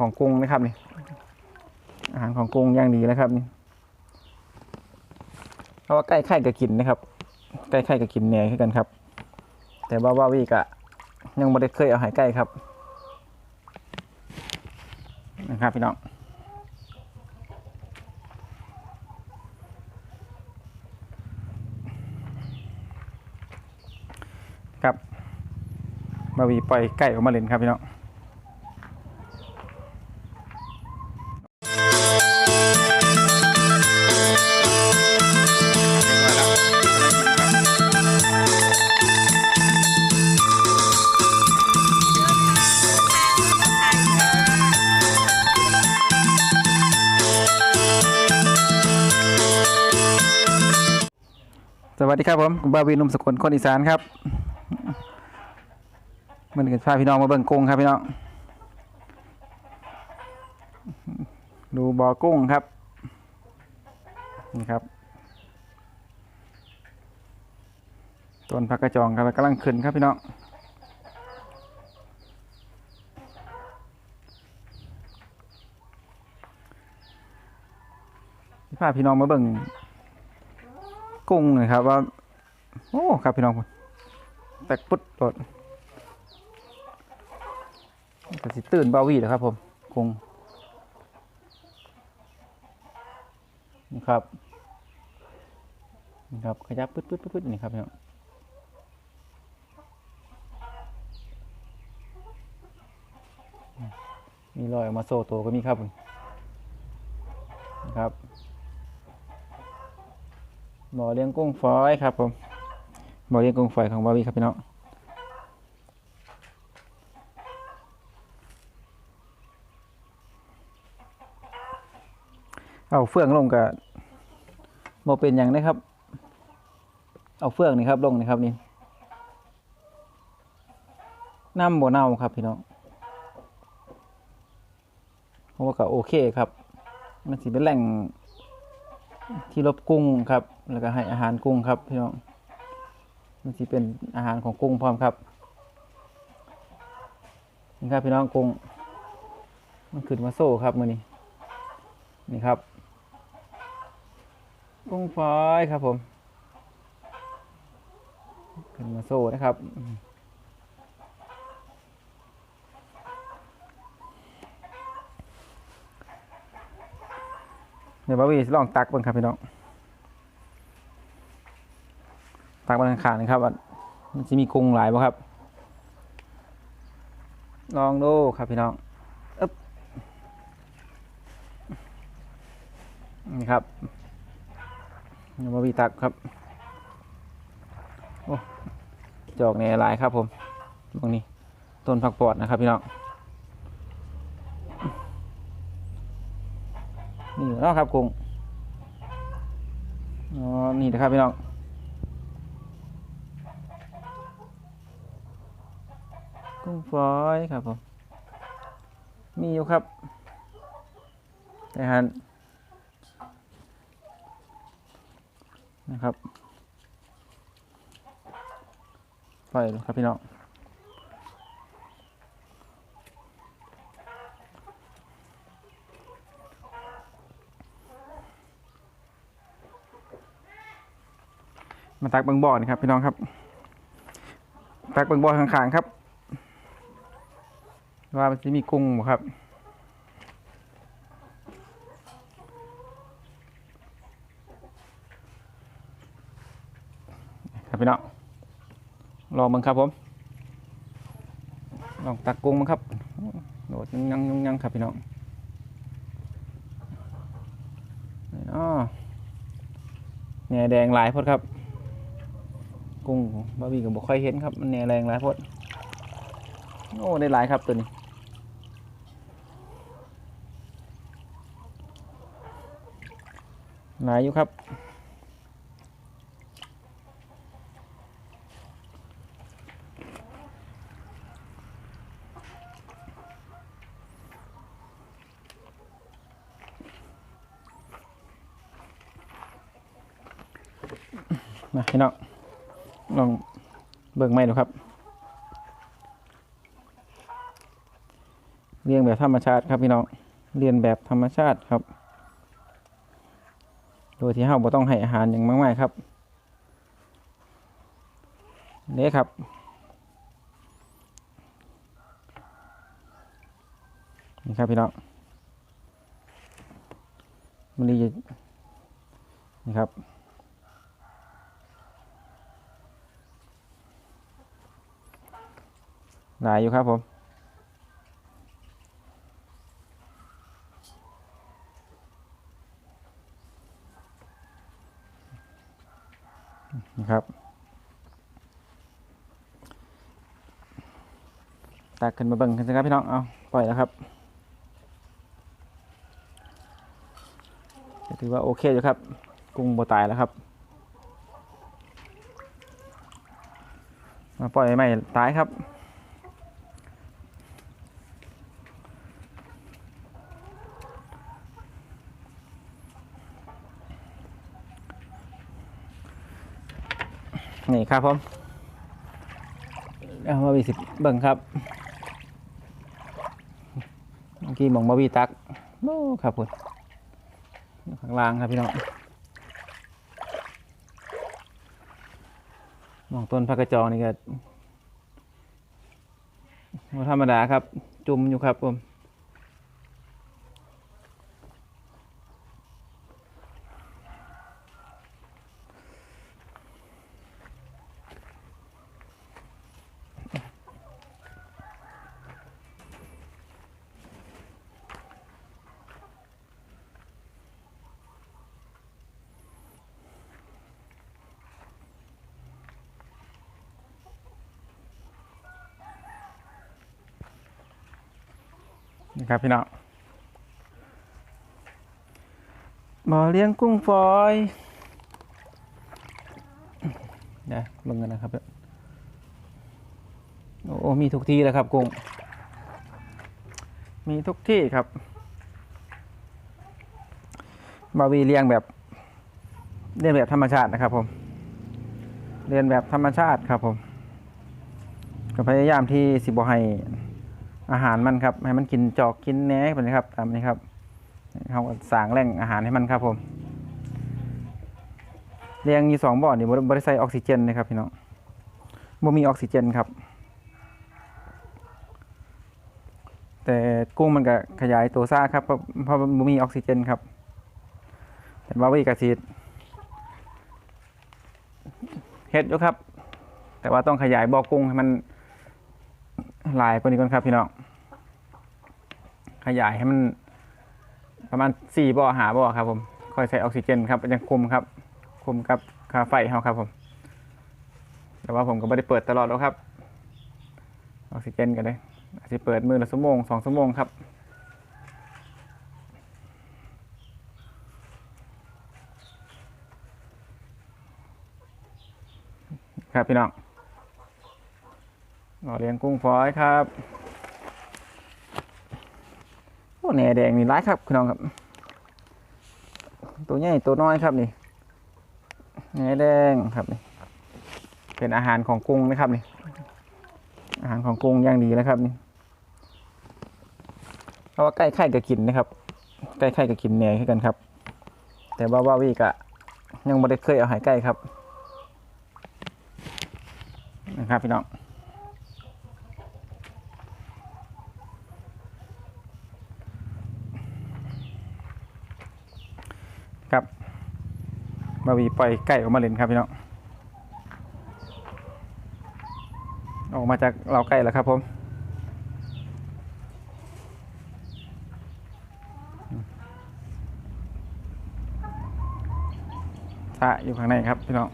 ของกรุงนะครับนี่อาหารของกรุงย่างดีนะครับนี่เพราะว่าใกล้ไข่ก็กินนะครับใกล้ไข่ก็กินแหน่คือกันครับ แต่ว่าว่าวีกะยังไม่ได้เคยเอาหายใกล้ครับนะครับพี่น้องครับมาวีปล่อยไก่ออกมาเล่นครับพี่น้อง วัสดีครับผมบาวีนุ่มสกุลคนอีสานครับมันเกิดพาพี่น้องมาเบิ่งกุ้งครับพี่น้องดูบ่อกุ้งครับนี่ครับต้นผักกระจองครับกำลังขึ้นครับพี่น้องพาพี่น้องมาเบิ่ง กุ้งหน่อครับว่า โอ้ครับพี่น้องแตกปุ๊ดโดดแต่สิตื่นเบาวีเหรอครับผมกุ้งนี่ครับนี่ครับขยับปึ๊ดปึ๊ดปึ๊ดนี่ครับพี่น้องมีรอยออกมาโซ่ตัวก็มีครับนี่ครับ บ่อเลี้ยงกุ้งฝอยครับผมบ่อเลี้ยงกุ้งฝอยของบาวีครับพี่น้องเอาเฟื่องลงกับโมเป็นอย่างนี้ครับ เอาเฟื่องนี่ครับลงนี่ครับนี่น้ำบ่เน่าครับพี่น้องเพราะว่าก็โอเคครับ มันสิเป็นแหล่ง ที่รบกุ้งครับ แล้วก็ให้อาหารกุ้งครับพี่น้องมันจะเป็นอาหารของกุ้งพร้อมครับนี่ครับพี่น้องกุ้งมันขึ้นมาโซ่ครับมือนี้นี่ครับ กุ้งฝอยครับผมขึ้นมาโซ่นะครับ ดี๋ยวบ่าวีลองตักเบ้างครับพี่น้อง ตักบนข้างๆนะครับว่ามันจะมีกุ้งหลายบ่ครับ ลองดูครับพี่น้องอึ๊บนี่ครับเดี๋ยวบ่าวีตักครับ โอ้ จอกในหลายครับผมตรงนี้ ต้นผักปอดนะครับพี่น้อง นี่เนาะครับกุ้งอ๋อนี่นะครับพี่น้องกุ้งฝอยครับผมมีอยู่ครับแต่ฮันนะครับปล่อยครับพี่น้อง มาตักบิงบ่อนี่ครับ พี่น้องครับ ตักบิงบ่อข้างๆครับ ว่ามันจะมีกุ้งบ่ครับครับพี่น้องลองเบิงครับผม ลองตักกุ้งมั้งครับโดดยังยังยังครับพี่น้องนี่อ๋อแหน่แดงหลายพอดครับ กุ้งบาร์บี้ก็บ่ค่อยเห็นครับ มันแน่แรงหลายพดโอ้ ได้หลายครับตัวนี้หลายอยู่ครับ มาพี่น้อง ลองเบิ่งไม่ดูครับเลี้ยงแบบธรรมชาติครับพี่น้อง เรียนแบบธรรมชาติครับ โดยที่เราบ่ต้องให้อาหารอย่างมากมายครับนี่ครับนี่ครับพี่น้องมันนี่นี่ครับ หลายอยู่ครับผมนะครับตักขึ้นมาเบิ่งกันสิครับพี่น้อง เอาปล่อยแล้วครับ ถือว่าโอเคอยู่ครับ กุ้งโบตายแล้วครับมาปล่อยใหม่ตายครับ นี่ครับผมเอามาวีสิบเบิ่งครับเมื่อกี้มองมาวีตักโอ้ครับผมข้างล่างครับพี่น้องมองต้นพักกระจองนี่ก็บ่ธรรมดาครับ จุ่มอยู่ครับผม นี่ครับพี่น้องบ่อเลี้ยงกุ้งฝอยเดี๋ยวเบิ่งกันนะครับโอ้มีทุกที่แล้วครับกุ้ง มีทุกที่ครับบาวีเลี้ยงแบบเลี้ยงแบบธรรมชาตินะครับผม เรียนแบบธรรมชาติครับผม ก็พยายามที่สิบให้ อาหารมันครับให้มันกินจอกกินแหน่แบบนี้ครับตามนี้ครับเขาสางแหล่งอาหารให้มันครับผมเลี้ยงอยู่สองบ่อนี่บ่บริใส่ออกซิเจนนะครับพี่น้องบ่มีออกซิเจนครับ แต่กุ้งมันก็ขยายตัวซ่าครับเพราะเพราะบ่มีออกซิเจนครับเห็นว่าวิกระสีเฮ็ดอยู่ครับ แต่ว่าต้องขยายบ่อกุ้งให้มัน ลายกว่านี้ก่อนครับพี่น้องขยายให้มันประมาณสี่บ่อหาบ่อครับผมค่อยใส่ออกซิเจนครับยังคุมครับ คุมกับคาไฟเขาครับผม แต่ว่าผมก็ไม่ได้เปิดตลอดแล้วครับ ออกซิเจนกันเลยอาจจะเปิดมือละชั่วโมงสองชั่วโมงครับครับพี่น้อง เราเลี้ยงกุ้งฝอยครับโอ้แหน่แดงนี่ร้ายครับพี่น้องครับ ตัวใหญ่ตัวน้อยครับนี่แหน่แดงครับนี่เป็นอาหารของกุ้งนะครับนี่อาหารของกุ้งอย่างดีนะครับนี่เพราะว่าใกล้ไข่ก็กินนะครับใกล้ไข่ก็กินแหน่ขึ้นกันครับ แต่ว่าว่าวีกะยังไม่ได้เคยเอาหายใกล้ครับนะครับพี่น้อง บาวีปล่อยไก่ออกมาเล่นครับพี่น้องออกมาจากเราใกล้แล้วครับผมสระอยู่ข้างในครับพี่น้อง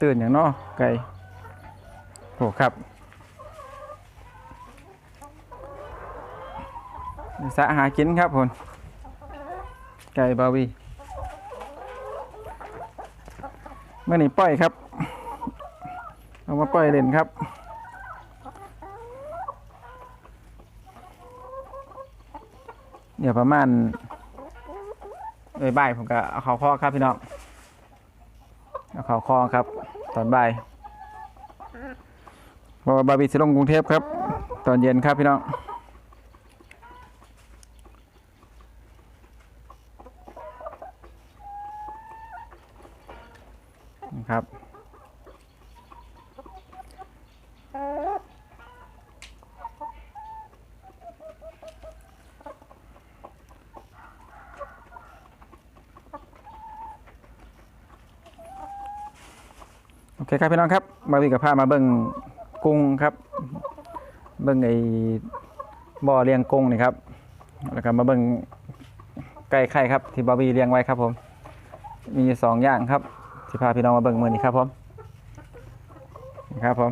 ตื่นอย่างนอไก่โอ้ครับ สะหากินครับผมไก่บาวีเมื่อนี้ปล่อยครับ เอามาปล่อยเล่นครับเดี๋ยวประมาณเอ้ยบ่ายผมก็เอาเขาข้อครับพี่น้องเอาเขาคอครับ ตอนบ่ายพราะว่าบาบีสิลงกรุงเทพครับ ตอนเย็นครับพี่น้อง เคครับพี่น้องครับ มาวิ่งกับพามาเบิ่งกุ้งครับ เบิ่งไอ้บ่อเลี้ยงกุ้งนี่ครับ แล้วก็มาเบิ่งไก่ไข่ครับ ที่บาร์บี้เลี้ยงไว้ครับผม มีสองอย่างครับที่พาพี่น้องมาเบิ่งมือนี้ครับผมนะครับผม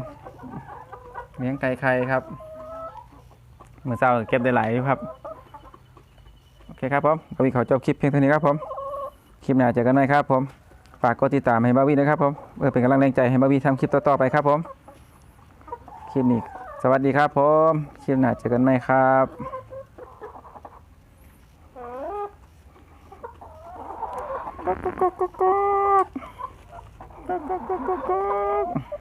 เลี้ยงไก่ไข่ครับเมื่อเช้าเก็บได้หลายครับโอเคครับผมบาร์บี้ขอจบคลิปเพียงเท่านี้ครับผมคลิปหน้าเจอกันใหม่ครับผม ฝากกดติดตามให้บ้าวีนะครับผมเพื่อเป็นกำลังแรงใจให้บ้าวีทำคลิปต่อๆไปครับผม คลิปนี้ สวัสดีครับผม คลิปหน้าเจอกันไหมครับก๊กก๊กก๊กก๊กก๊กก๊กก๊ก